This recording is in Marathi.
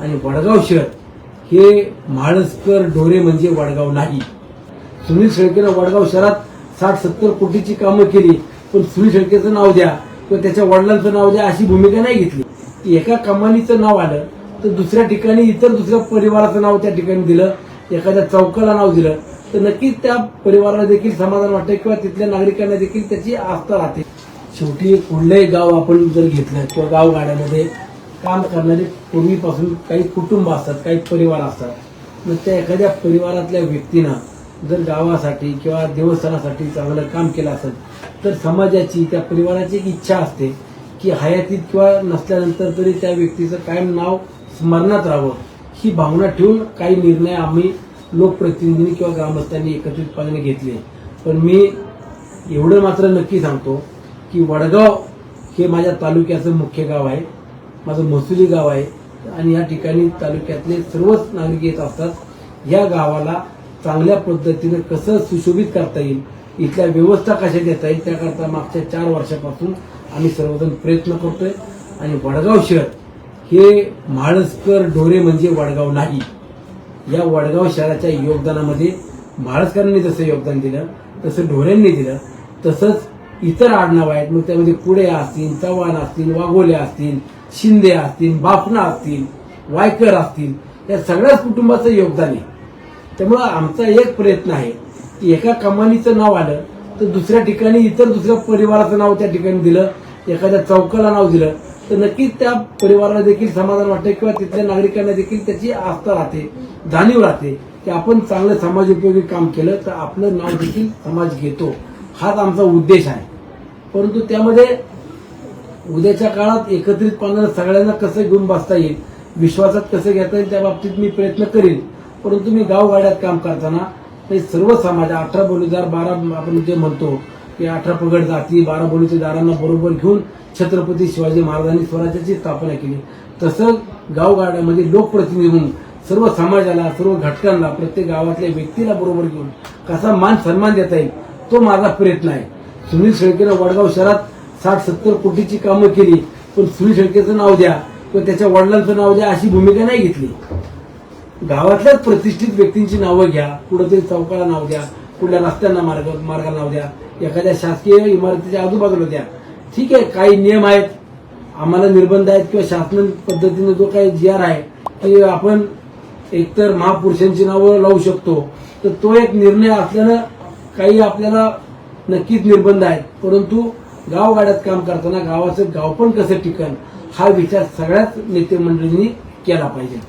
आणि वडगाव शहर हे म्हाळसकर डोरे म्हणजे वडगाव नाही. सुनील शेळकेनं वडगाव शहरात साठ सत्तर कोटीची कामं केली पण सुनील शेळकेचं नाव द्या किंवा त्याच्या वडिलांचं नाव द्या अशी भूमिका नाही घेतली. एका कमानीचं नाव आलं तर दुसऱ्या ठिकाणी इतर दुसऱ्या परिवाराचं नाव त्या ठिकाणी दिलं एखाद्या चौकाला नाव दिलं तर नक्कीच त्या परिवाराला देखील समाधान वाटतं किंवा तिथल्या नागरिकांना देखील त्याची आस्था राहते. शेवटी कुठलंही गाव आपण जर घेतलं किंवा गावगाड्यामध्ये काम करणारे पूर्वीपासून काही कुटुंब असतात काही परिवार असतात. मग त्या एखाद्या परिवारातल्या व्यक्तीनं जर गावासाठी किंवा देवस्थानासाठी चांगलं काम केलं असेल तर समाजाची त्या परिवाराची एक इच्छा असते की हयातीत किंवा नसल्यानंतर तरी त्या व्यक्तीचं कायम नाव स्मरणात राहावं. ही भावना ठेवून काही निर्णय आम्ही लोकप्रतिनिधींनी किंवा ग्रामस्थांनी एकत्रितपणे घेतले पण मी एवढं मात्र नक्की सांगतो की वडगाव हे माझ्या तालुक्याचं मुख्य गाव आहे. माझं मसुली गाव आहे. आणि या ठिकाणी तालुक्यातले सर्वच नागरिक येत असतात. या गावाला चांगल्या पद्धतीनं कसं सुशोभित करता येईल इथल्या व्यवस्था कशा देता येईल त्याकरता मागच्या चार वर्षापासून आम्ही सर्वजण प्रयत्न करतोय. आणि वडगाव शहर हे म्हाळसकर डोरे म्हणजे वडगाव नाही. या वडगाव शहराच्या योगदानामध्ये म्हाळसकरांनी जसं योगदान दिलं तसं ढोऱ्यांनी दिलं तसंच इतर आडनाव आहेत. मग त्यामध्ये कुडे असतील चव्हाण असतील वाघोले असतील शिंदे असतील बाफना असतील वायकर असतील या सगळ्याच कुटुंबाचं योगदान आहे. त्यामुळं आमचा एक प्रयत्न आहे की एका कमानीचं नाव आलं तर दुसऱ्या ठिकाणी इतर दुसऱ्या परिवाराचं नाव त्या ठिकाणी दिलं एखाद्या चौकाला नाव दिलं तर नक्कीच त्या परिवाराला देखील समाधान वाटतं किंवा तिथल्या नागरिकांना देखील त्याची आस्था राहते जाणीव राहते की आपण चांगलं समाजोपयोगी काम केलं तर आपलं नाव देखील समाज घेतो. हाच आमचा उद्देश आहे. परंतु त्यामध्ये उद्याच्या काळात एकत्रितपणानं सगळ्यांना कसं घेऊन बसता येईल विश्वासात कसं घेता येईल त्या बाबतीत मी प्रयत्न करेन. परंतु मी गावगाड्यात काम करताना हे सर्व समाज अठरा बोलीदार बारा आपण जे म्हणतो की अठरा पगड जाती बारा बोलीच्या दारांना बरोबर घेऊन छत्रपती शिवाजी महाराजांनी स्वराज्याची स्थापना केली. तसं गावगाड्यामध्ये लोकप्रतिनिधी म्हणून सर्व समाजाला सर्व घटकांना प्रत्येक गावातल्या व्यक्तीला बरोबर घेऊन कसा मान सन्मान देता येईल तो माझा प्रयत्न आहे सुनील शेळकेनं वडगाव शहरात साठ सत्तर कोटीची कामं केली पण सुनील शेळकेचं नाव द्या किंवा त्याच्या वडिलांचं नाव द्या अशी भूमिका नाही घेतली. गावातल्याच प्रतिष्ठित व्यक्तींची नावं घ्या कुठेतरी चौकाला नाव द्या कुठल्या रस्त्यांना मार्ग मार्गाला नाव द्या एखाद्या शासकीय इमारतीच्या आजूबाजूला द्या. ठीक आहे काही नियम आहेत आम्हाला निर्बंध आहेत किंवा शासन पद्धतीने जो काही जी आर आहे ते आपण एकतर महापुरुषांची नावं लावू शकतो. तर तो एक निर्णय असल्यानं काही आपल्याला नक्कीच निर्बंध आहेत. परंतु गावगाड्यात काम करताना गावाचं गाव पण कसं टिकन हा विचार सगळ्याच नेते मंडळींनी केला पाहिजे.